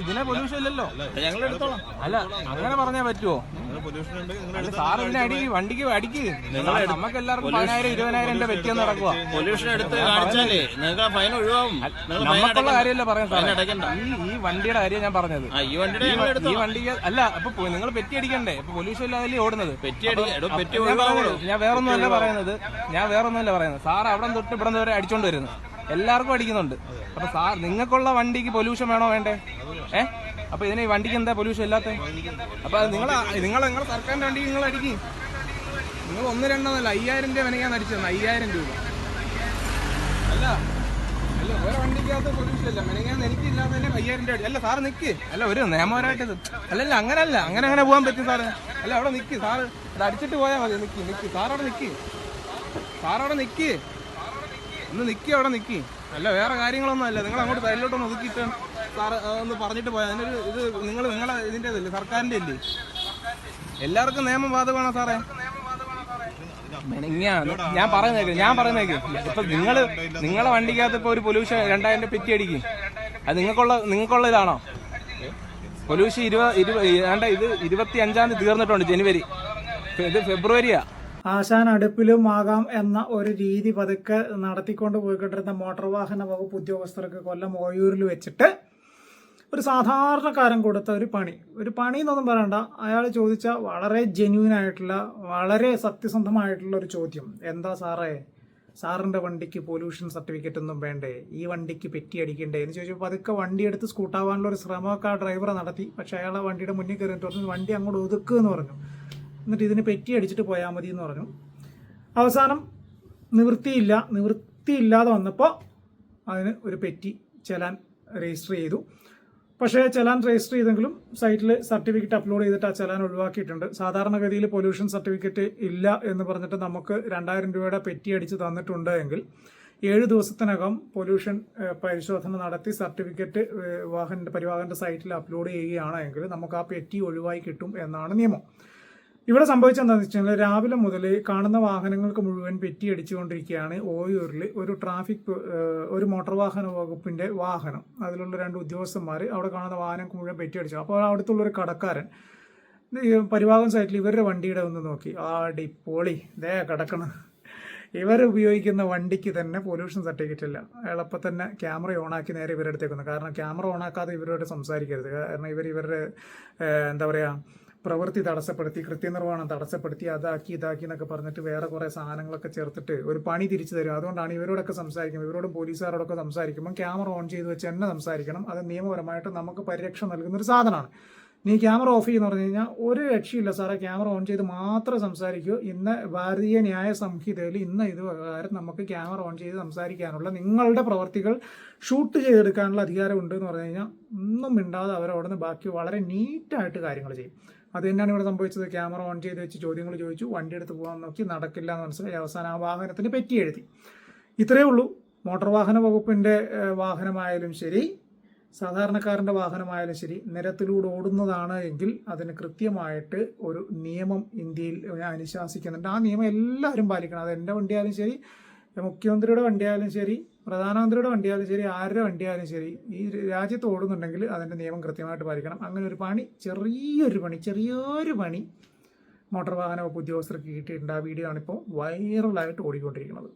ഇതിനെ പൊല്യൂഷൻ ഇല്ലല്ലോ. ഞങ്ങൾ എടുത്തോളാം. അല്ല അങ്ങനെ പറഞ്ഞാൽ പറ്റുമോ സാർ ഇതിനെ അടിക്ക് വണ്ടിക്ക് അടിക്ക്. നമുക്ക് എല്ലാവർക്കും പതിനായിരം ഇരുപതിനായിരം രൂപ പറ്റിയെന്ന് നടക്കുക പൊല്യൂഷൻ എടുത്ത് കാണിച്ചാലേ നിങ്ങൾക്ക് ഫൈൻ ഒഴിവാകും നിങ്ങൾ ഫൈൻ നമുക്കുള്ള. കാര്യമല്ല പറയാൻ സാറേ. ഈ ഈ വണ്ടിയുടെ കാര്യം ഞാൻ പറഞ്ഞത്. ഈ വണ്ടിയുടെ ഈ വണ്ടിക്ക് അല്ല അപ്പൊ നിങ്ങൾ പെറ്റി അടിക്കണ്ടേ? ഇപ്പൊ പൊല്യൂഷൻ ഇല്ലാതെ ഓടുന്നത്? ഞാൻ വേറൊന്നുമല്ല പറയുന്നത്. ഞാൻ വേറൊന്നുമല്ല പറയുന്നത്. സാർ അവിടെ തൊട്ട് ഇവിടെ വരെ അടിച്ചോണ്ട് വരുന്നു. എല്ലാവർക്കും അടിക്കുന്നുണ്ട്. അപ്പൊ സാർ നിങ്ങൾക്കുള്ള വണ്ടിക്ക് പൊല്യൂഷൻ വേണോ വേണ്ടേ? ഏ? അപ്പൊ ഇതിന് വണ്ടിക്ക് എന്താ പൊല്യൂഷൻ ഇല്ലാത്ത? അപ്പൊ നിങ്ങൾ നിങ്ങൾ നിങ്ങളുടെ സർക്കാരിന്റെ വണ്ടിക്ക് നിങ്ങൾ അടിക്കും. നിങ്ങൾ ഒന്ന് രണ്ടെന്നല്ല അയ്യായിരം രൂപ മെനക്കാൻ അടിച്ചത് അയ്യായിരം രൂപ. അല്ല അല്ല വേറെ വണ്ടിക്കകത്ത് പൊല്യൂഷൻ ഇല്ല. മെനങ്ങാൻ എനിക്ക് ഇല്ലാതെ അയ്യായിരം രൂപ അല്ല സാറ് നിക്ക്. അല്ല ഒരു നിയമപരമായിട്ട് അല്ലല്ല അങ്ങനല്ല അങ്ങനെ അങ്ങനെ പോകാൻ പറ്റും സാറ്. അല്ല അവിടെ നിക്ക്. സാറ് അത് അടിച്ചിട്ട് പോയാൽ മതി നിക്ക് നിക്ക്. സാറവിടെ നിക്ക്. സാറവിടെ നിക്ക്. ഒന്ന് നിക്ക് അവിടെ നിക്ക്. അല്ല വേറെ കാര്യങ്ങളൊന്നും അല്ല. നിങ്ങൾ അങ്ങോട്ട് സൈഡിലോട്ടൊന്ന് ഒതുക്കിയിട്ട് ആ, ഒന്ന് പറഞ്ഞിട്ട് പോയാൽ അതിനൊരു ഇത് നിങ്ങൾ നിങ്ങളെ ഇതിന്റെ ഇതല്ലേ സർക്കാരിന്റെ അല്ലേ? എല്ലാവർക്കും നിയമം ബാധകമാണോ സാറേ? ഞാൻ പറയുന്നേക്ക് ഞാൻ പറയുന്നേക്ക്. ഇപ്പൊ നിങ്ങൾ നിങ്ങളെ വണ്ടിക്കകത്ത് ഇപ്പൊ ഒരു പൊല്യൂഷൻ രണ്ടായിരം രൂപ പെറ്റി അടിക്കും. അത് നിങ്ങൾക്കുള്ള നിങ്ങൾക്കുള്ള ഇതാണോ? പൊല്യൂഷൻ ഇരുപത് ഇരുപത് ഇത് ഇരുപത്തി അഞ്ചാം തീർന്നിട്ടുണ്ട് ജനുവരി. ഇത് ഫെബ്രുവരിയാ. ആശാൻ അടുപ്പിലും ആകാം എന്ന ഒരു രീതി പതുക്കെ നടത്തിക്കൊണ്ട് പോയിക്കൊണ്ടിരുന്ന മോട്ടോർ വാഹന വകുപ്പ് ഉദ്യോഗസ്ഥർക്ക് കൊല്ലം ഓയൂരിൽ വെച്ചിട്ട് ഒരു സാധാരണക്കാരൻ കൊടുത്ത ഒരു പണി. ഒരു പണി എന്നൊന്നും പറയണ്ട. അയാൾ ചോദിച്ച വളരെ ജെന്യൂൻ ആയിട്ടുള്ള വളരെ സത്യസന്ധമായിട്ടുള്ള ഒരു ചോദ്യം. എന്താ സാറേ? സാറിന്റെ വണ്ടിക്ക് പൊല്യൂഷൻ സർട്ടിഫിക്കറ്റ് ഒന്നും വേണ്ടേ? ഈ വണ്ടിക്ക് പെറ്റി അടിക്കണ്ടേ? എന്ന് ചോദിച്ചപ്പോൾ അതൊക്കെ വണ്ടി എടുത്ത് സ്കൂട്ടാവാനുള്ള ഒരു ശ്രമമൊക്കെ ആ ഡ്രൈവർ നടത്തി. പക്ഷേ അയാൾ ആ വണ്ടിയുടെ മുന്നിൽ കയറിയിട്ട് പറഞ്ഞു വണ്ടി അങ്ങോട്ട് ഒതുക്കുക എന്ന് പറഞ്ഞു. എന്നിട്ട് ഇതിന് പെറ്റി അടിച്ചിട്ട് പോയാൽ മതി എന്ന് പറഞ്ഞു. അവസാനം നിവൃത്തിയില്ല നിവൃത്തിയില്ലാതെ വന്നപ്പോൾ അതിന് ഒരു പെറ്റി ചെലാൻ രജിസ്റ്റർ ചെയ്തു. പക്ഷേ ചെലാൻ രജിസ്റ്റർ ചെയ്തെങ്കിലും സൈറ്റിൽ സർട്ടിഫിക്കറ്റ് അപ്ലോഡ് ചെയ്തിട്ട് ആ ചെലാൻ ഒഴിവാക്കിയിട്ടുണ്ട്. സാധാരണഗതിയിൽ പൊല്യൂഷൻ സർട്ടിഫിക്കറ്റ് ഇല്ല എന്ന് പറഞ്ഞിട്ട് നമുക്ക് രണ്ടായിരം രൂപയുടെ പെറ്റി അടിച്ച് തന്നിട്ടുണ്ട് എങ്കിൽ ഏഴ് ദിവസത്തിനകം പൊല്യൂഷൻ പരിശോധന നടത്തി സർട്ടിഫിക്കറ്റ് വാഹന പരിവാഹന്റെ സൈറ്റിൽ അപ്ലോഡ് ചെയ്യുകയാണെങ്കിൽ നമുക്ക് ആ പെറ്റി ഒഴിവായി കിട്ടും എന്നാണ് നിയമം. ഇവിടെ സംഭവിച്ചെന്താണെന്ന് വെച്ചാൽ രാവിലെ മുതൽ കാണുന്ന വാഹനങ്ങൾക്ക് മുഴുവൻ പെറ്റി അടിച്ചുകൊണ്ടിരിക്കുകയാണ് ഓയൂരിൽ ഒരു ട്രാഫിക് ഒരു മോട്ടോർ വാഹന വകുപ്പിന്റെ വാഹനം. അതിലുള്ള രണ്ട് ഉദ്യോഗസ്ഥന്മാർ അവിടെ കാണുന്ന വാഹനങ്ങൾക്ക് മുഴുവൻ പെറ്റി അടിച്ചു. അപ്പോൾ അവിടുത്തുള്ള ഒരു കടക്കാരൻ ഈ പരിവാഹൻ സൈറ്റിൽ ഇവരുടെ വണ്ടിയുടെ ഒന്ന് നോക്കി. ആടി പൊളി ദേ കിടക്കണം. ഇവർ ഉപയോഗിക്കുന്ന വണ്ടിക്ക് തന്നെ പൊല്യൂഷൻ സർട്ടിഫിക്കറ്റ് ഇല്ല. അയാളപ്പോൾ തന്നെ ക്യാമറ ഓണാക്കി നേരെ ഇവരുടെ അടുത്തേക്ക് വന്നു. കാരണം ക്യാമറ ഓണാക്കാതെ ഇവരോട് സംസാരിക്കരുത്. കാരണം ഇവർ ഇവരുടെ എന്താ പറയുക പ്രവൃത്തി തടസ്സപ്പെടുത്തി കൃത്യനിർവഹണം തടസ്സപ്പെടുത്തി അതാക്കി ഇതാക്കി എന്നൊക്കെ പറഞ്ഞിട്ട് വേറെ കുറേ സാധനങ്ങളൊക്കെ ചേർത്തിട്ട് ഒരു പണി തിരിച്ചു തരും. അതുകൊണ്ടാണ് ഇവരോടൊക്കെ സംസാരിക്കുന്നത് ഇവരോടും പോലീസുകാരോടൊക്കെ സംസാരിക്കുമ്പോൾ ക്യാമറ ഓൺ ചെയ്ത് വെച്ച് തന്നെ സംസാരിക്കണം. അത് നിയമപരമായിട്ട് നമുക്ക് പരിരക്ഷ നൽകുന്ന ഒരു സാധനമാണ്. നീ ക്യാമറ ഓഫ് ചെയ്യുന്ന പറഞ്ഞു കഴിഞ്ഞാൽ ഒരു രക്ഷയില്ല സാറേ. ക്യാമറ ഓൺ ചെയ്ത് മാത്രം സംസാരിക്കൂ. ഇന്ന് ഭാരതീയ ന്യായ സംഹിതയിൽ ഇന്ന് ഇത് പ്രകാരം നമുക്ക് ക്യാമറ ഓൺ ചെയ്ത് സംസാരിക്കാനുള്ള നിങ്ങളുടെ പ്രവർത്തികൾ ഷൂട്ട് ചെയ്തെടുക്കാനുള്ള അധികാരമുണ്ട് എന്ന് പറഞ്ഞു കഴിഞ്ഞാൽ ഒന്നും മിണ്ടാതെ അവരവിടെ നിന്ന് ബാക്കി വളരെ നീറ്റായിട്ട് കാര്യങ്ങൾ ചെയ്യും. അത് തന്നെയാണ് ഇവിടെ സംഭവിച്ചത്. ക്യാമറ ഓൺ ചെയ്ത് വെച്ച് ചോദ്യങ്ങൾ ചോദിച്ചു. വണ്ടി എടുത്ത് പോകാൻ നോക്കി. നടക്കില്ല എന്ന് മനസ്സിലായി. അവസാനം ആ വാഹനത്തിന് പെറ്റി എഴുതി. ഇത്രയേ ഉള്ളൂ. മോട്ടോർ വാഹന വകുപ്പിന്റെ വാഹനമായാലും ശരി സാധാരണക്കാരന്റെ വാഹനമായാലും ശരി നിരത്തിലൂടെ ഓടുന്നതാണ് എങ്കിൽ അതിന് കൃത്യമായിട്ട് ഒരു നിയമം ഇന്ത്യയിൽ അനുശാസിക്കുന്നുണ്ട്. ആ നിയമം എല്ലാവരും പാലിക്കണം. അത് എന്റെ വണ്ടിയായാലും ശരി മുഖ്യമന്ത്രിയുടെ വണ്ടിയായാലും ശരി പ്രധാനമന്ത്രിയുടെ വണ്ടിയായാലും ശരി ആരുടെ വണ്ടിയായാലും ശരി ഈ രാജ്യത്ത് ഓടുന്നുണ്ടെങ്കിൽ അതിന്റെ നിയമം കൃത്യമായിട്ട് പാലിക്കണം. അങ്ങനെ ഒരു പണി ചെറിയൊരു പണി ചെറിയൊരു പണി മോട്ടോർ വാഹന വകുപ്പ് ഉദ്യോഗസ്ഥർക്ക് കിട്ടിയിട്ടുണ്ട്. ആ വീഡിയോ ആണിപ്പോൾ വൈറലായിട്ട് ഓടിക്കൊണ്ടിരിക്കുന്നത്.